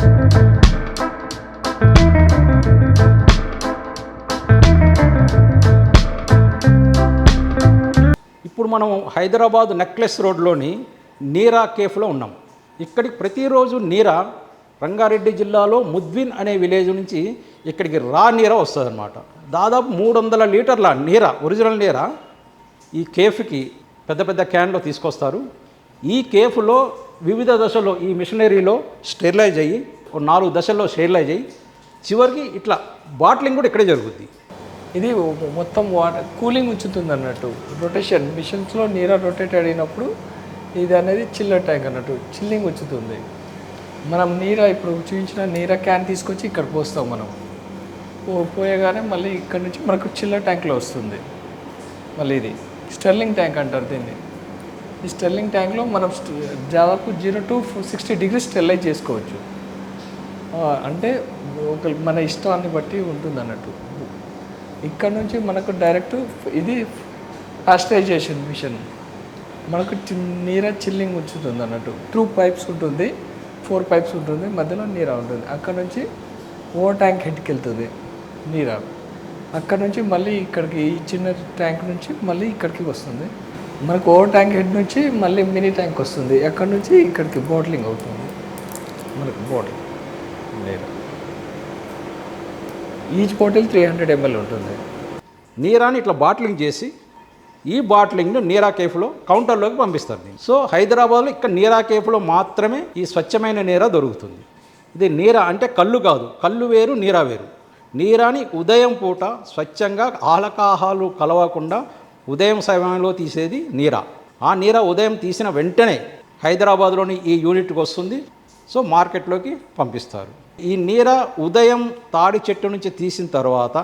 ఇప్పుడు మనం హైదరాబాద్ నెక్లెస్ రోడ్లోని నీరా కేఫ్లో ఉన్నాం. ఇక్కడికి ప్రతిరోజు నీరా రంగారెడ్డి జిల్లాలో ముద్విన్ అనే విలేజ్ నుంచి ఇక్కడికి రా నీర వస్తుందన్నమాట. దాదాపు మూడు వందల లీటర్ల నీర ఒరిజినల్ నీర ఈ కేఫ్కి పెద్ద పెద్ద క్యాన్లో తీసుకొస్తారు. ఈ కేఫ్లో వివిధ దశల్లో ఈ మిషనరీలో స్టెరిలైజ్ అయ్యి ఒక నాలుగు దశల్లో స్టెరిలైజ్ అయ్యి చివరికి ఇట్లా బాటిలింగ్ కూడా ఇక్కడే జరుగుద్ది. ఇది మొత్తం వాటర్ కూలింగ్ ఉంచుతుంది అన్నట్టు. రొటేషన్ మిషన్స్లో నీరా రొటేట్ అయినప్పుడు ఇది అనేది చిల్లర్ ట్యాంక్ అన్నట్టు. చిల్లింగ్ ఉంచుతుంది. మనం నీర ఇప్పుడు చూపించిన నీర క్యాన్ తీసుకొచ్చి ఇక్కడ పోస్తాం మనం. పోయగానే మళ్ళీ ఇక్కడ నుంచి మనకు చిల్లర్ ట్యాంక్లో వస్తుంది. మళ్ళీ ఇది స్టెర్లింగ్ ట్యాంక్ అంటారు దీన్ని. ఈ స్టెల్లింగ్ ట్యాంక్లో మనం దాదాపు zero to sixty degrees sterilize చేసుకోవచ్చు. అంటే ఒక మన ఇష్టాన్ని బట్టి ఉంటుంది అన్నట్టు ఇక్కడ నుంచి మనకు డైరెక్ట్ ఇది పాస్టరైజేషన్ మిషన్. మనకు చి- నీర చిల్లింగ్ ఉంచుతుంది అన్నట్టు టూ పైప్స్ ఉంటుంది ఫోర్ పైప్స్ ఉంటుంది మధ్యలో నీర ఉంటుంది. అక్కడ నుంచి ఓ ట్యాంక్ హెడ్కి వెళ్తుంది నీర. అక్కడ నుంచి మళ్ళీ ఇక్కడికి ఈ చిన్న ట్యాంక్ నుంచి మళ్ళీ ఇక్కడికి వస్తుంది. మనకు ఓవర్ ట్యాంక్ హెడ్ నుంచి మళ్ళీ మినీ ట్యాంక్ వస్తుంది. అక్కడ నుంచి? ఇక్కడికి బాటిలింగ్ అవుతుంది. మనకు bottle. నీర each bottle three hundred ML ఉంటుంది. నీరాని ఇట్లా బాటిలింగ్ చేసి ఈ బాటిలింగ్ను నీరా కేఫ్లో కౌంటర్లోకి పంపిస్తారు దీన్ని. సో హైదరాబాద్లో ఇక్కడ నీరా కేఫ్లో మాత్రమే ఈ స్వచ్ఛమైన నీరా దొరుకుతుంది. ఇది నీరా అంటే కళ్ళు కాదు. కళ్ళు వేరు నీరా వేరు. నీరాని ఉదయం పూట స్వచ్ఛంగా ఆలకాహాలు కలవకుండా ఉదయం సమయంలో తీసేది నీరా. ఆ నీరా ఉదయం తీసిన వెంటనే హైదరాబాద్లోని ఈ యూనిట్కి వస్తుంది. సో మార్కెట్లోకి పంపిస్తారు. ఈ నీర ఉదయం తాడి చెట్టు నుంచి తీసిన తర్వాత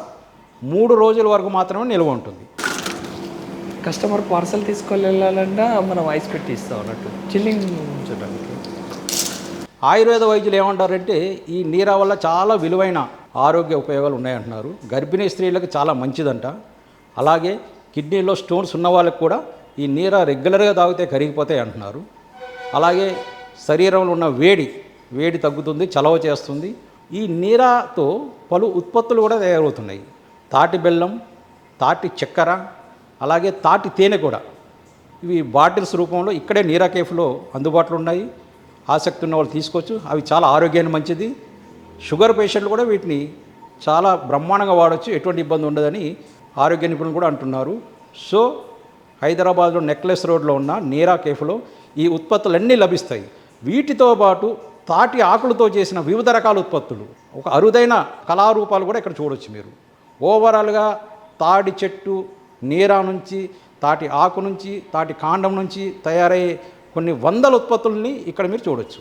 మూడు రోజుల వరకు మాత్రమే నిల్వ ఉంటుంది. కస్టమర్ పార్సల్ తీసుకొని వెళ్ళాలన్నా మనం ఐస్ పెట్టి ఇస్తాం అన్నట్టు. చిల్లింగ్ ఉంచడానికి ఆయుర్వేద వైద్యులు ఏమంటారంటే ఈ నీర వల్ల చాలా విలువైన ఆరోగ్య ఉపయోగాలు ఉన్నాయంటున్నారు. గర్భిణీ స్త్రీలకు చాలా మంచిదంట. అలాగే కిడ్నీలో స్టోన్స్ ఉన్న వాళ్ళకి కూడా ఈ నీర రెగ్యులర్గా తాగితే కరిగిపోతాయి అంటున్నారు. అలాగే శరీరంలో ఉన్న వేడి వేడి తగ్గుతుంది చలవ చేస్తుంది. ఈ నీరాతో పలు ఉత్పత్తులు కూడా తయారవుతున్నాయి. తాటి బెల్లం తాటి చక్కెర అలాగే తాటి తేనె కూడా. ఇవి బాటిల్స్ రూపంలో ఇక్కడే నీరా కేఫ్లో అందుబాటులో ఉన్నాయి. ఆసక్తి ఉన్న వాళ్ళు తీసుకోవచ్చు. అవి చాలా ఆరోగ్యానికి మంచిది. షుగర్ పేషెంట్లు కూడా వీటిని చాలా బ్రహ్మాండంగా వాడచ్చు. ఎటువంటి ఇబ్బంది ఉండదని ఆరోగ్య నిపుణులు కూడా అంటున్నారు. సో హైదరాబాద్లో నెక్లెస్ రోడ్లో ఉన్న నీరా కేఫ్లో ఈ ఉత్పత్తులన్నీ లభిస్తాయి. వీటితో పాటు తాటి ఆకులతో చేసిన వివిధ రకాల ఉత్పత్తులు. ఒక అరుదైన కళారూపాలు కూడా ఇక్కడ చూడొచ్చు మీరు. ఓవరాల్గా తాడి చెట్టు నీరా నుంచి తాటి ఆకు నుంచి తాటి కాండం నుంచి తయారయ్యే కొన్ని వందల ఉత్పత్తుల్ని ఇక్కడ మీరు చూడొచ్చు.